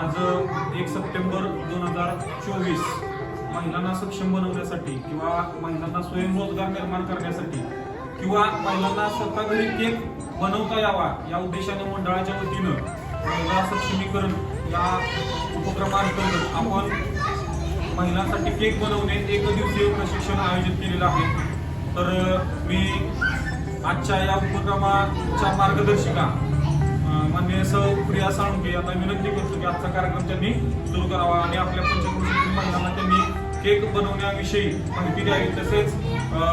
आज एक सप्टेंबर दोन हजार चोवीस महिलांना सक्षम बनवण्यासाठी किंवा महिलांना स्वयंरोजगार निर्माण करण्यासाठी किंवा महिलांना स्वतः घरी केक बनवता यावा या उद्देशाने मंडळाच्या वतीनं महिला सक्षमीकरण या उपक्रमांतर्गत आपण महिलांसाठी केक बनवणे एक दिवसीय प्रशिक्षण आयोजित केलेलं आहे. तर मी आजच्या या उपक्रमाच्या मार्गदर्शिका अं, माननीय सौ प्रिया साळुंके यांना विनंती करतो की आजचा कार्यक्रम त्यांनी सुरू करावा आणि आपल्या पंचकृषीतील महिलांना त्यांनी केक बनवण्याविषयी माहिती द्यावी. तसेच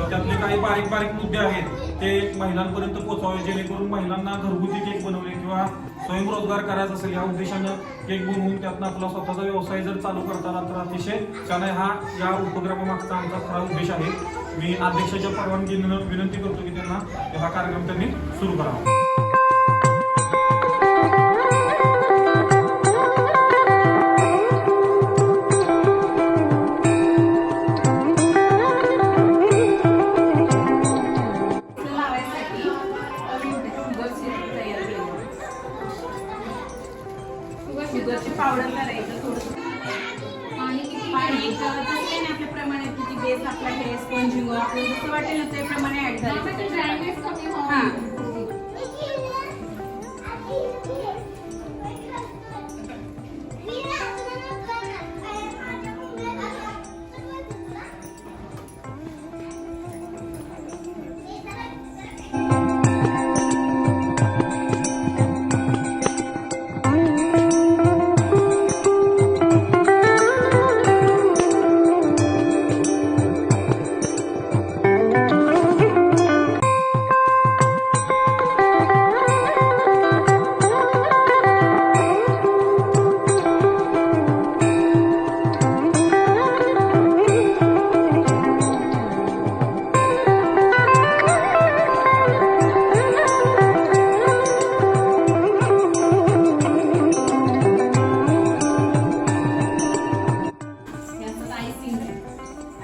त्यातले काही बारीक बारीक मुद्दे आहेत ते महिलांपर्यंत पोहोचावे जेणेकरून महिलांना घरगुती केक बनवणे किंवा स्वयंरोजगार करायचा असेल या उद्देशानं केक बनवून त्यातनं आपला स्वतःचा व्यवसाय जर चालू करता आला तर अतिशय छान आहे हा या उपक्रमामागचा आमचा खरा उद्देश आहे. मी अध्यक्षाच्या परवानगीनं विनंती करतो की त्यांना हा कार्यक्रम त्यांनी सुरू करावा. शुगरची पावडर करायचं थोडंसं पाणी काही नाही आपल्याप्रमाणे किती बेस आपला हे स्पंजिंग आपल्याला जसं वाटेल ना त्याप्रमाणे ऍड करायचं हां. हे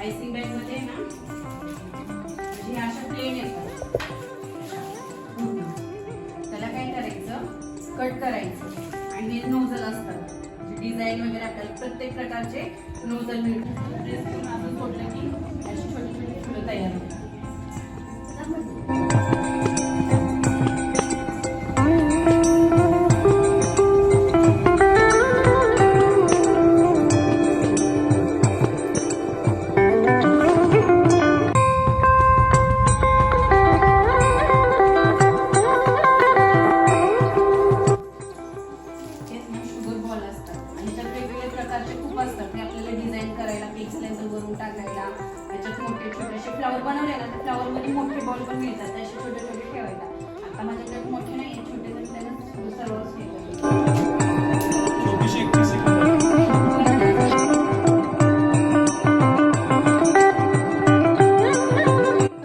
आयसिंग बॅगमध्ये ना म्हणजे अशा प्लेन येतात. त्याला काय करायचं? कट करायचं. आणि हे नोझल असतात. डिझाईन वगैरे आपल्याला प्रत्येक प्रकारचे नोझल मिळतात. ड्रेस करून आपण सोडलं की अशी छोटी छोटी फुलं तयार होतात. खूप असतात. ते आपल्याला डिझाईन करायला पिक्स पेन्सिल वरून टाकायला त्याच्यात मोठे छोटे असे फ्लावर बनवले ना तर फ्लावरमध्ये मोठे बॉल पण मिळतात. ते असे छोटे छोटे ठेवायला. आता माझ्याकडे मोठे नाही आहेत, छोटे तर सर्वच हे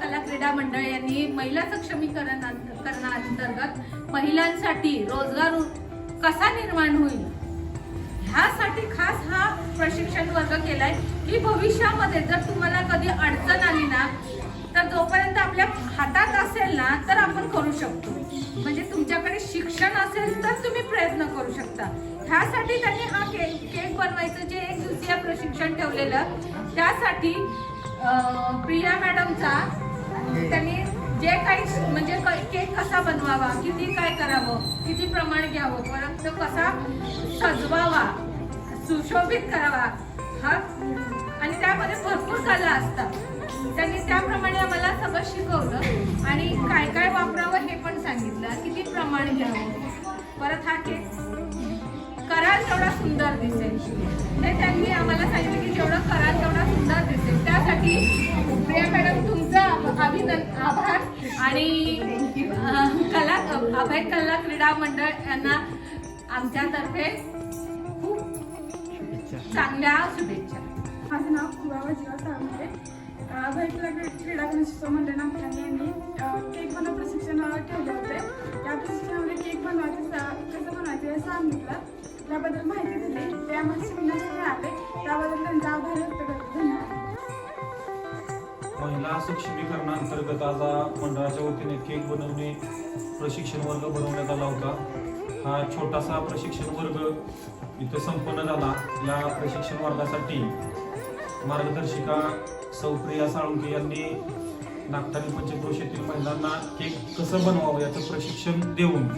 कला क्रीडा मंडळ यांनी महिला सक्षमीकरण करण्याअंतर्गत महिलांसाठी रोजगार कसा निर्माण होईल? ह्यासाठी खास हा प्रशिक्षण वर्ग केलाय की भविष्यामध्ये जर तुम्हाला कधी अडचण आली ना तर जोपर्यंत आपल्या हातात असेल ना तर आपण करू शकतो. म्हणजे तुमच्याकडे शिक्षण असेल तर तुम्ही प्रयत्न करू शकता. ह्यासाठी त्यांनी हा केक केक बनवायचं जे एक दिवसीय प्रशिक्षण ठेवलेलं त्यासाठी प्रिया मॅडमचा त्यांनी जे काही म्हणजे क- केक कसा बनवावा किती काय करावं किती प्रमाण घ्यावं परत तो कसा सजवावा सुशोभित करावा हा? आणि त्यामध्ये भरपूर कला असतात त्यांनी त्याप्रमाणे आम्हाला सगळं शिकवलं आणि काय काय वापरावं हे पण सांगितलं. किती प्रमाण घ्यावं. परत हा केक कराल तेवढा सुंदर दिसेल. हे त्यांनी आम्हाला सांगितलं की जेवढं कराल तेवढा सुंदर दिसेल. त्यासाठी प्रिया मॅडम तुमचा अभिनंद आभार आणि कला अभय कला क्रीडा मंडळ यांना आमच्यातर्फे खूप चांगल्या शुभेच्छा. माझं नाव कुबाबा जीवा सावंते भेटला क्रीडा गणेशोत्सव मंडळ नागठाणे यांनी केक बनव प्रशिक्षण ठेवले होते. या प्रशिक्षणामध्ये केक बनवायचं कसं बनवायचं हे सांगितलं. त्याबद्दल माहिती दिली. ते आम्हाला शिकण्यास मिळाले त्याबद्दल त्यांचा आभार व्यक्त करतो. धन्यवाद. महिला सक्षमीकरणाअंतर्गत आज मंडळाच्या वतीने केक बनवणे प्रशिक्षण वर्ग बनवण्यात आला होता. हा छोटासा प्रशिक्षण वर्ग इथं संपन्न झाला. या प्रशिक्षण वर्गासाठी मार्गदर्शिका सौप्रिया साळुंके यांनी नागठाणे पंचक्रोशीतील महिलांना केक कसं बनवावं याचं प्रशिक्षण देऊन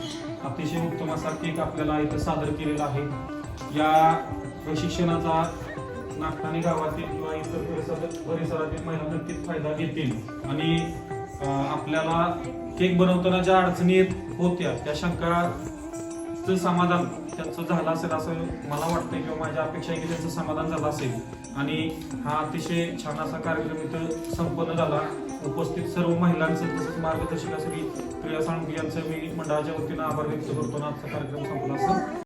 अतिशय उत्तम असा केक आपल्याला इथं सादर केलेला आहे. या प्रशिक्षणाचा नागठाणे गावातील किंवा इतर परिसरात परिसरातील महिला नक्कीच फायदा घेतील. आणि आपल्याला केक बनवताना ज्या अडचणी होत्या त्या शंकाचं समाधान त्यांचं झालं असेल असं मला वाटतंय किंवा माझ्या अपेक्षा आहे की त्यांचं समाधान झालं असेल. आणि हा अतिशय छान असा कार्यक्रम इथं संपन्न झाला. उपस्थित सर्व महिलांचं तसंच मार्गदर्शिका श्री प्रिया सांडगे यांचं मी मंडळाच्या वतीनं आभार व्यक्त करतो आजचा कार्यक्रम संपला असं